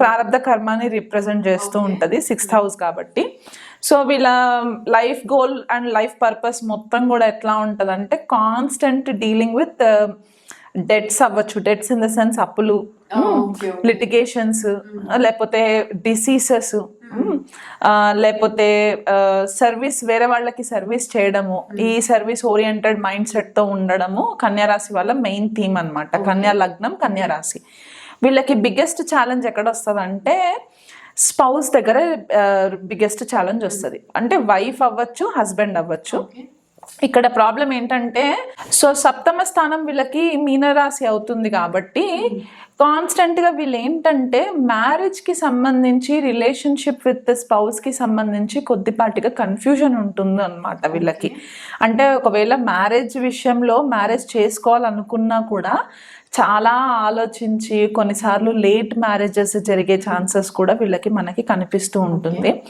ప్రారంధ కర్మాని రిప్రజెంట్ చేస్తూ ఉంటుంది సిక్స్త్ హౌస్ కాబట్టి. సో వీళ్ళ life goal and life purpose మొత్తం కూడా ఎట్లా ఉంటుంది అంటే కాన్స్టెంట్ డీలింగ్ విత్ డెట్స్ అవ్వచ్చు. డెట్స్ ఇన్ ద సెన్స్ అప్పులు లిటిగేషన్స్ లేకపోతే డిసీజెస్ లేకపోతే సర్వీస్ వేరే వాళ్ళకి సర్వీస్ చేయడము ఈ సర్వీస్ ఓరియంటెడ్ మైండ్ సెట్తో ఉండడము కన్యా రాశి వాళ్ళ మెయిన్ థీమ్ అన్నమాట. కన్యా లగ్నం కన్యా రాశి. వీళ్ళకి బిగ్గెస్ట్ ఛాలెంజ్ ఎక్కడ వస్తుంది అంటే స్పౌస్ దగ్గర బిగ్గెస్ట్ ఛాలెంజ్ వస్తుంది. అంటే వైఫ్ అవ్వచ్చు హస్బెండ్ అవ్వచ్చు. ఇక్కడ ప్రాబ్లం ఏంటంటే సో సప్తమ స్థానం వీళ్ళకి మీనరాశి అవుతుంది కాబట్టి కాన్స్టెంట్గా వీళ్ళు ఏంటంటే మ్యారేజ్కి సంబంధించి రిలేషన్షిప్ విత్ స్పౌస్కి సంబంధించి కొద్దిపాటిగా కన్ఫ్యూజన్ ఉంటుంది అనమాట వీళ్ళకి అంటే ఒకవేళ మ్యారేజ్ విషయంలో మ్యారేజ్ చేసుకోవాలనుకున్నా కూడా చాలా ఆలోచించి కొన్నిసార్లు లేట్ మ్యారేజెస్ జరిగే ఛాన్సెస్ కూడా వీళ్ళకి మనకి కనిపిస్తూ ఉంటుంది.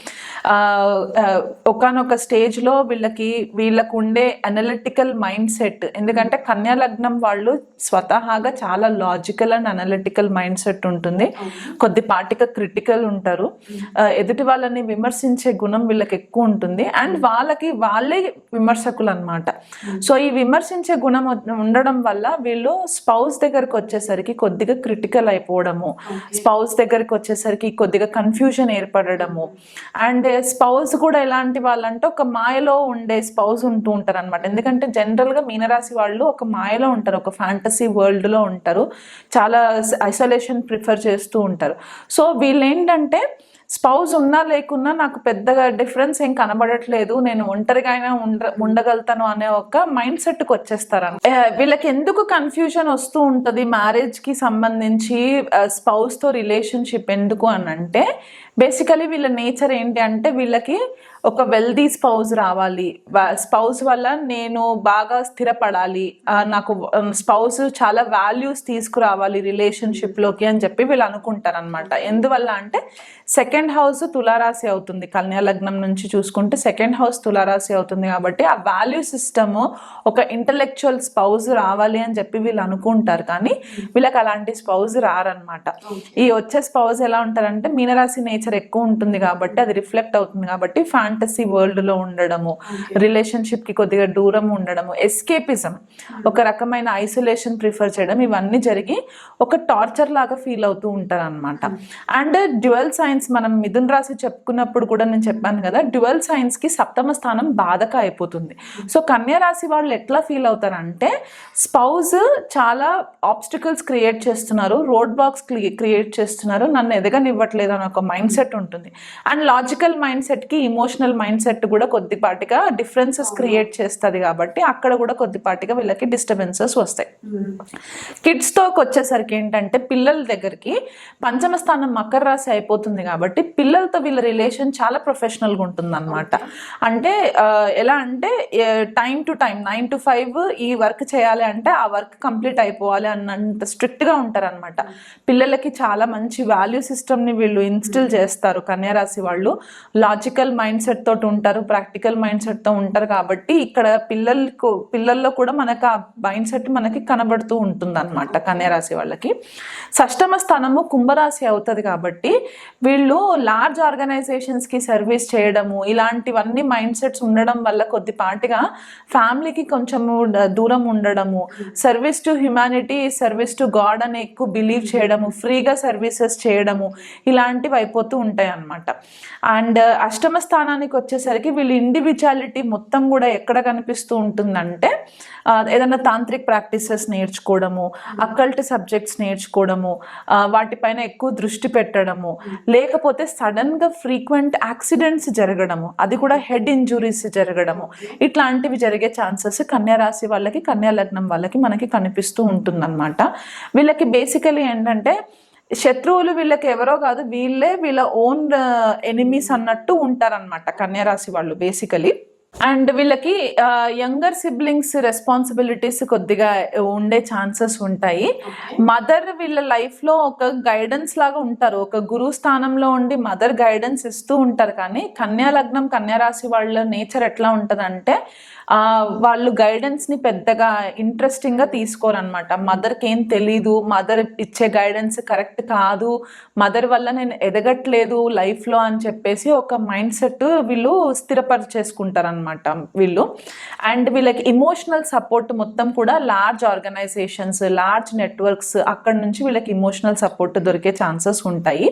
ఒకనొక స్టేజ్లో వీళ్ళకి వీళ్ళకు ఉండే అనలిటికల్ మైండ్ సెట్ ఎందుకంటే కన్యా లగ్నం వాళ్ళు స్వతహాగా చాలా logical and analytical mind set ఉంటుంది. కొద్దిపాటిగా క్రిటికల్ ఉంటారు. ఆ, ఎదుటి వాళ్ళని విమర్శించే గుణం వీళ్ళకి ఎక్కువ ఉంటుంది. అండ్ వాళ్ళకి వాళ్ళే విమర్శకులు అనమాట సో ఈ విమర్శించే గుణం ఉండడం వల్ల వీళ్ళు స్పౌస్ దగ్గరకు వచ్చేసరికి కొద్దిగా క్రిటికల్ అయిపోవడము. స్పౌస్ దగ్గరికి వచ్చేసరికి కొద్దిగా కన్ఫ్యూజన్ ఏర్పడడము. అండ్ స్పౌస్ కూడా ఎలాంటి వాళ్ళంటే ఒక మాయలో ఉండే స్పౌస్ ఉంటూ ఉంటారు అనమాట ఎందుకంటే జనరల్గా మీనరాశి వాళ్ళు ఒక మాయలో ఉంటారు ఒక ఫ్యాంటసీ వరల్డ్లో ఉంటారు. చాలా ఐసోలేషన్ ప్రిఫర్ చేస్తూ ఉంటారు. సో వీళ్ళు స్పౌజ్ స్పౌస్ ఉన్నా లేకున్నా నాకు పెద్దగా డిఫరెన్స్ ఏం కనబడట్లేదు. నేను ఒంటరిగా అయినా ఉండ ఉండగలుగుతాను అనే ఒక మైండ్ సెట్కి వచ్చేస్తారు వీళ్ళకి ఎందుకు కన్ఫ్యూజన్ వస్తూ ఉంటుంది మ్యారేజ్కి సంబంధించి స్పౌస్తో రిలేషన్షిప్ ఎందుకు అని అంటే బేసికలీ వీళ్ళ నేచర్ ఏంటి అంటే వీళ్ళకి ఒక వెల్దీ స్పౌస్ రావాలి. స్పౌస్ వల్ల నేను బాగా స్థిరపడాలి. నాకు స్పౌస్ చాలా వాల్యూస్ తీసుకురావాలి రిలేషన్షిప్లోకి అని చెప్పి వీళ్ళు అనుకుంటారు అనమాట ఎందువల్ల అంటే సెకండ్ హౌస్ తులారాశి అవుతుంది. కన్యా లగ్నం నుంచి చూసుకుంటే సెకండ్ హౌస్ తులారాశి అవుతుంది కాబట్టి ఆ వాల్యూ సిస్టమ్ ఒక ఇంటలెక్చువల్ స్పౌస్ రావాలి అని చెప్పి వీళ్ళు అనుకుంటారు. కానీ వీళ్ళకి అలాంటి స్పౌస్ రారనమాట ఈ వచ్చే స్పౌస్ ఎలా ఉంటారంటే మీనరాశి నేచర్ ఎక్కువ ఉంటుంది కాబట్టి అది రిఫ్లెక్ట్ అవుతుంది కాబట్టి ఫ్యాంటసీ వరల్డ్లో ఉండడము రిలేషన్షిప్కి కొద్దిగా దూరం ఉండడము ఎస్కేపిజం ఒక రకమైన ఐసోలేషన్ ప్రిఫర్ చేయడం ఇవన్నీ జరిగి ఒక టార్చర్ లాగా ఫీల్ అవుతూ ఉంటారు అనమాట అండ్ డ్యువల్ సైన్స్ మనం మిథున్ రాశి చెప్పుకున్నప్పుడు కూడా నేను చెప్పాను కదా డ్యువల్ సైన్స్కి సప్తమ స్థానం బాధక అయిపోతుంది. సో కన్యా రాశి వాళ్ళు ఎట్లా ఫీల్ అవుతారంటే స్పౌజ్ చాలా ఆబ్స్టికల్స్ క్రియేట్ చేస్తున్నారు రోడ్ బాక్స్ క్రియేట్ చేస్తున్నారు నన్ను ఎదగనివ్వట్లేదు అని ఒక మైండ్ సెట్ ఉంటుంది. అండ్ లాజికల్ మైండ్ సెట్కి ఇమోషనల్ మైండ్ సెట్ కూడా కొద్దిపాటిగా డిఫరెన్సెస్ క్రియేట్ చేస్తుంది కాబట్టి అక్కడ కూడా కొద్దిపాటిగా వీళ్ళకి డిస్టర్బెన్సెస్ వస్తాయి. కిడ్స్తో వచ్చేసరికి ఏంటంటే పిల్లల దగ్గరికి పంచమ స్థానం మకర రాశి అయిపోతుంది కాబట్టి పిల్లలతో వీళ్ళ రిలేషన్ చాలా ప్రొఫెషనల్గా ఉంటుంది అనమాట అంటే ఎలా అంటే time to time nine to five ఈ వర్క్ చేయాలి అంటే ఆ వర్క్ కంప్లీట్ అయిపోవాలి అన్నంత స్ట్రిక్ట్గా ఉంటారనమాట పిల్లలకి చాలా మంచి వాల్యూ సిస్టమ్ని వీళ్ళు ఇన్స్టిల్ చేస్తారు. కన్యారాశి వాళ్ళు లాజికల్ మైండ్ సెట్ తోటి ఉంటారు ప్రాక్టికల్ మైండ్ సెట్తో ఉంటారు కాబట్టి ఇక్కడ పిల్లలకు పిల్లల్లో కూడా మనకు ఆ మైండ్ సెట్ మనకి కనబడుతూ ఉంటుంది అనమాట కన్యారాశి వాళ్ళకి. షష్టమ స్థానము కుంభరాశి అవుతుంది కాబట్టి వీళ్ళు లార్జ్ ఆర్గనైజేషన్స్కి సర్వీస్ చేయడము ఇలాంటివన్నీ మైండ్ సెట్స్ ఉండడం వల్ల కొద్దిపాటిగా ఫ్యామిలీకి కొంచెము దూరం ఉండడము service to humanity service to God అని ఎక్కువ బిలీవ్ చేయడము ఫ్రీగా సర్వీసెస్ చేయడము ఇలాంటివి అయిపోతూ ఉంటాయి అన్నమాట అండ్ అష్టమ స్థానానికి వచ్చేసరికి వీళ్ళ ఇండివిజువాలిటీ మొత్తం కూడా ఎక్కడ కనిపిస్తూ ఉంటుందంటే ఆ, ఏదైనా తాంత్రిక్ ప్రాక్టీసెస్ నేర్చుకోవడము అక్కల్ట్ సబ్జెక్ట్స్ నేర్చుకోవడము ఆ, వాటిపైన ఎక్కువ దృష్టి పెట్టడము లేకపోతే సడన్గా ఫ్రీక్వెంట్ యాక్సిడెంట్స్ జరగడము అది కూడా హెడ్ ఇంజురీస్ జరగడము ఇట్లాంటివి జరిగే ఛాన్సెస్ కన్యా రాశి వాళ్ళకి కన్యా లగ్నం వాళ్ళకి మనకి కనిపిస్తూ ఉంటుందన్నమాట. వీళ్ళకి బేసికలీ ఏంటంటే శత్రువులు వీళ్ళకి ఎవరో కాదు వీళ్ళే వీళ్ళ ఓన్ ఎనిమీస్ అన్నట్టు ఉంటారనమాట కన్యా రాశి వాళ్ళు బేసికలీ అండ్ వీళ్ళకి యంగర్ సిబ్లింగ్స్ రెస్పాన్సిబిలిటీస్ కొద్దిగా ఉండే ఛాన్సెస్ ఉంటాయి. మదర్ వీళ్ళ లైఫ్లో ఒక గైడెన్స్ లాగా ఉంటారు. ఒక గురువు స్థానంలో ఉండి మదర్ గైడెన్స్ ఇస్తూ ఉంటారు. కానీ కన్యా లగ్నం కన్యా రాశి వాళ్ళ నేచర్ ఎట్లా ఉంటదంటే వాళ్ళు గైడెన్స్ని పెద్దగా ఇంట్రెస్టింగ్గా తీసుకోరనమాట మదర్కి ఏం తెలీదు మదర్ ఇచ్చే గైడెన్స్ కరెక్ట్ కాదు మదర్ వల్ల నేను ఎదగట్లేదు లైఫ్లో అని చెప్పేసి ఒక మైండ్ సెట్ వీళ్ళు స్థిరపరిచేసుకుంటారనమాట వీళ్ళు. అండ్ వీళ్ళకి ఇమోషనల్ సపోర్ట్ మొత్తం కూడా లార్జ్ ఆర్గనైజేషన్స్ లార్జ్ నెట్వర్క్స్ అక్కడ నుంచి వీళ్ళకి ఇమోషనల్ సపోర్ట్ దొరికే ఛాన్సెస్ ఉంటాయి.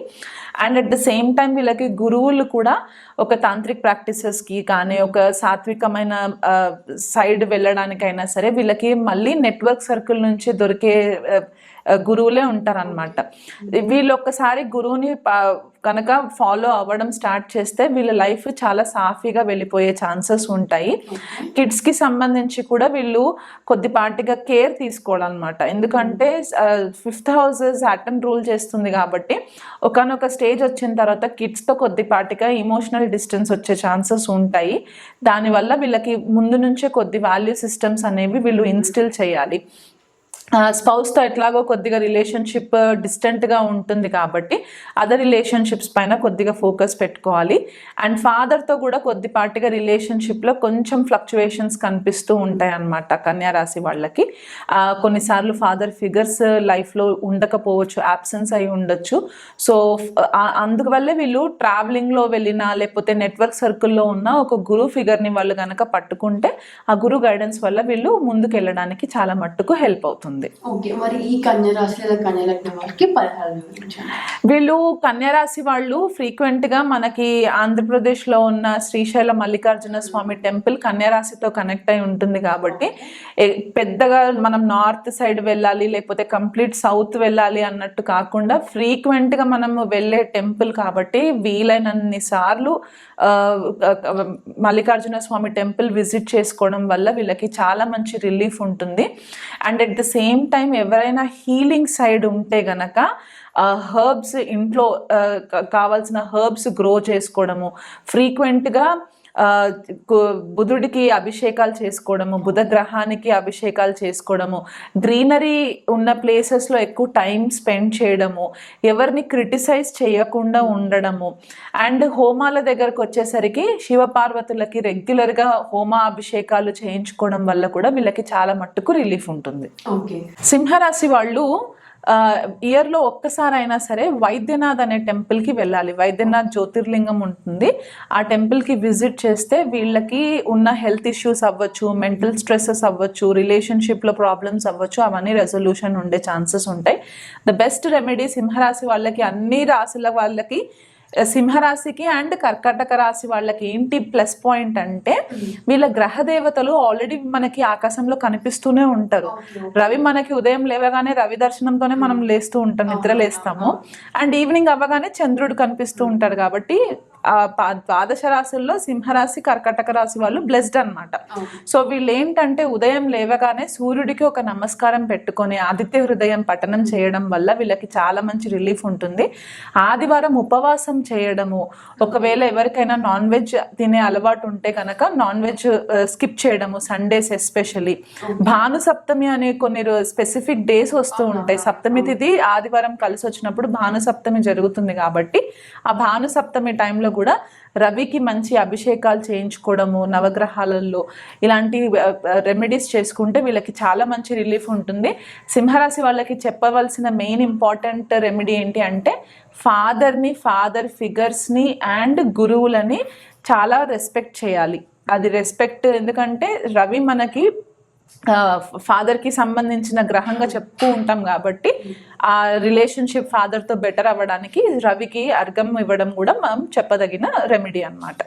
And at the same time వీళ్ళకి గురువులు కూడా ఒక తాంత్రిక్ ప్రాక్టీసెస్కి కానీ ఒక సాత్వికమైన సైడ్ వెళ్ళడానికైనా సరే వీళ్ళకి మళ్ళీ నెట్వర్క్ సర్కిల్ నుంచి దొరికే గురువులే ఉంటారనమాట వీళ్ళు ఒక్కసారి గురువుని కనుక ఫాలో అవ్వడం స్టార్ట్ చేస్తే వీళ్ళ లైఫ్ చాలా సాఫీగా వెళ్ళిపోయే ఛాన్సెస్ ఉంటాయి. కిడ్స్కి సంబంధించి కూడా వీళ్ళు కొద్దిపాటిగా కేర్ తీసుకోవాలన్నమాట. ఎందుకంటే ఫిఫ్త్ హౌస్ సాటన్ రూల్ చేస్తుంది కాబట్టి ఒకనొక స్టేజ్ వచ్చిన తర్వాత kids తో కొద్దిపాటిగా ఇమోషనల్ డిస్టెన్స్ వచ్చే ఛాన్సెస్ ఉంటాయి. దానివల్ల వీళ్ళకి ముందు నుంచే కొద్ది వాల్యూ సిస్టమ్స్ అనేవి వీళ్ళు ఇన్స్టిల్ చేయాలి. స్పౌస్తో ఎట్లాగో కొద్దిగా రిలేషన్షిప్ డిస్టెంట్గా ఉంటుంది కాబట్టి అదర్ రిలేషన్షిప్స్ పైన కొద్దిగా ఫోకస్ పెట్టుకోవాలి. అండ్ ఫాదర్తో కూడా కొద్దిపాటిగా రిలేషన్షిప్లో కొంచెం ఫ్లక్చువేషన్స్ కనిపిస్తూ ఉంటాయి అన్నమాట కన్యారాశి వాళ్ళకి. కొన్నిసార్లు ఫాదర్ ఫిగర్స్ లైఫ్లో ఉండకపోవచ్చు యాబ్సెన్స్ అయి ఉండొచ్చు. సో అందువల్లే వీళ్ళు ట్రావెలింగ్లో వెళ్ళినా లేకపోతే నెట్వర్క్ సర్కిల్లో ఉన్న ఒక గురు ఫిగర్ని వాళ్ళు కనుక పట్టుకుంటే ఆ గురు గైడెన్స్ వల్ల వీళ్ళు ముందుకు వెళ్ళడానికి చాలా మట్టుకు హెల్ప్ అవుతుంది. ఓకే మరి ఈ కన్య రాశి లేదా కన్య లగ్నం వాళ్ళకి పరిహారం వివరించండి వీళ్ళు కన్యారాశి వాళ్ళు ఫ్రీక్వెంట్గా మనకి ఆంధ్రప్రదేశ్లో ఉన్న శ్రీశైల మల్లికార్జున స్వామి టెంపుల్ కన్యారాశితో కనెక్ట్ అయి ఉంటుంది కాబట్టి పెద్దగా మనం నార్త్ సైడ్ వెళ్ళాలి లేకపోతే కంప్లీట్ సౌత్ వెళ్ళాలి అన్నట్టు కాకుండా ఫ్రీక్వెంట్గా మనం వెళ్ళే టెంపుల్ కాబట్టి వీలైనన్ని సార్లు మల్లికార్జున స్వామి టెంపుల్ విజిట్ చేసుకోవడం వల్ల వీళ్ళకి చాలా మంచి రిలీఫ్ ఉంటుంది. And at the same time ఎవరైనా హీలింగ్ సైడ్ ఉంటే గనక హర్బ్స్ ఇంట్లో కావాల్సిన హర్బ్స్ గ్రో చేసుకోవడము ఫ్రీక్వెంట్గా బుధుడికి అభిషేకాలు చేసుకోవడము బుధ గ్రహానికి అభిషేకాలు చేసుకోవడము గ్రీనరీ ఉన్న ప్లేసెస్లో ఎక్కువ టైం స్పెండ్ చేయడము ఎవరిని క్రిటిసైజ్ చేయకుండా ఉండడము. అండ్ హోమాల దగ్గరకు వచ్చేసరికి శివపార్వతులకి రెగ్యులర్గా హోమ అభిషేకాలు చేయించుకోవడం వల్ల కూడా వీళ్ళకి చాలా మట్టుకు రిలీఫ్ ఉంటుంది. ఓకే సింహరాశి వాళ్ళు ఇయర్లో ఒక్కసారైనా సరే వైద్యనాథ్ అనే టెంపుల్కి వెళ్ళాలి. వైద్యనాథ్ జ్యోతిర్లింగం ఉంటుంది. ఆ టెంపుల్కి విజిట్ చేస్తే వీళ్ళకి ఉన్న హెల్త్ ఇష్యూస్ అవ్వచ్చు మెంటల్ స్ట్రెస్సెస్ అవ్వచ్చు రిలేషన్షిప్లో ప్రాబ్లమ్స్ అవ్వచ్చు అవన్నీ రెజల్యూషన్ ఉండే ఛాన్సెస్ ఉంటాయి. ద బెస్ట్ రెమెడీ సింహరాశి వాళ్ళకి అన్ని రాశుల వాళ్ళకి సింహరాశికి అండ్ కర్కాటక రాశి వాళ్ళకి ఏంటి ప్లస్ పాయింట్ అంటే వీళ్ళ గ్రహ దేవతలు ఆల్రెడీ మనకి ఆకాశంలో కనిపిస్తూనే ఉంటారు. రవి మనకి ఉదయం లేవగానే రవి దర్శనంతోనే మనం లేస్తూ ఉంటాం నిద్ర లేస్తాము అండ్ ఈవినింగ్ అవ్వగానే చంద్రుడు కనిపిస్తూ ఉంటాడు కాబట్టి ద్వాదశ రాశుల్లో సింహరాశి కర్కటక రాశి వాళ్ళు బ్లెస్డ్ అన్నమాట. సో వీళ్ళు ఏంటంటే ఉదయం లేవగానే సూర్యుడికి ఒక నమస్కారం పెట్టుకొని ఆదిత్య హృదయం పఠనం చేయడం వల్ల వీళ్ళకి చాలా మంచి రిలీఫ్ ఉంటుంది. ఆదివారం ఉపవాసం చేయడము ఒకవేళ ఎవరికైనా నాన్ వెజ్ తినే అలవాటు ఉంటే కనుక నాన్ వెజ్ స్కిప్ చేయడము సండేస్ ఎస్పెషలీ భాను సప్తమి అనే కొన్ని స్పెసిఫిక్ డేస్ వస్తూ ఉంటాయి. సప్తమి తిథి ఆదివారం కలిసి వచ్చినప్పుడు భాను సప్తమి జరుగుతుంది కాబట్టి ఆ భాను సప్తమి టైంలో కూడా రవికి మంచి అభిషేకాలు చేయించుకోవడము నవగ్రహాలలో ఇలాంటి రెమెడీస్ చేసుకుంటే వీళ్ళకి చాలా మంచి రిలీఫ్ ఉంటుంది. సింహరాశి వాళ్ళకి చెప్పవలసిన మెయిన్ ఇంపార్టెంట్ రెమెడీ ఏంటి అంటే ఫాదర్ని ఫాదర్ ఫిగర్స్ని అండ్ గురువులని చాలా రెస్పెక్ట్ చేయాలి. అది రెస్పెక్ట్ ఎందుకంటే రవి మనకి ఫాదర్కి సంబంధించిన గ్రహంగా చెప్తూ ఉంటాం కాబట్టి ఆ రిలేషన్షిప్ ఫాదర్తో బెటర్ అవ్వడానికి రవికి అర్ఘం ఇవ్వడం కూడా మనం చెప్పదగిన రెమెడీ అన్నమాట.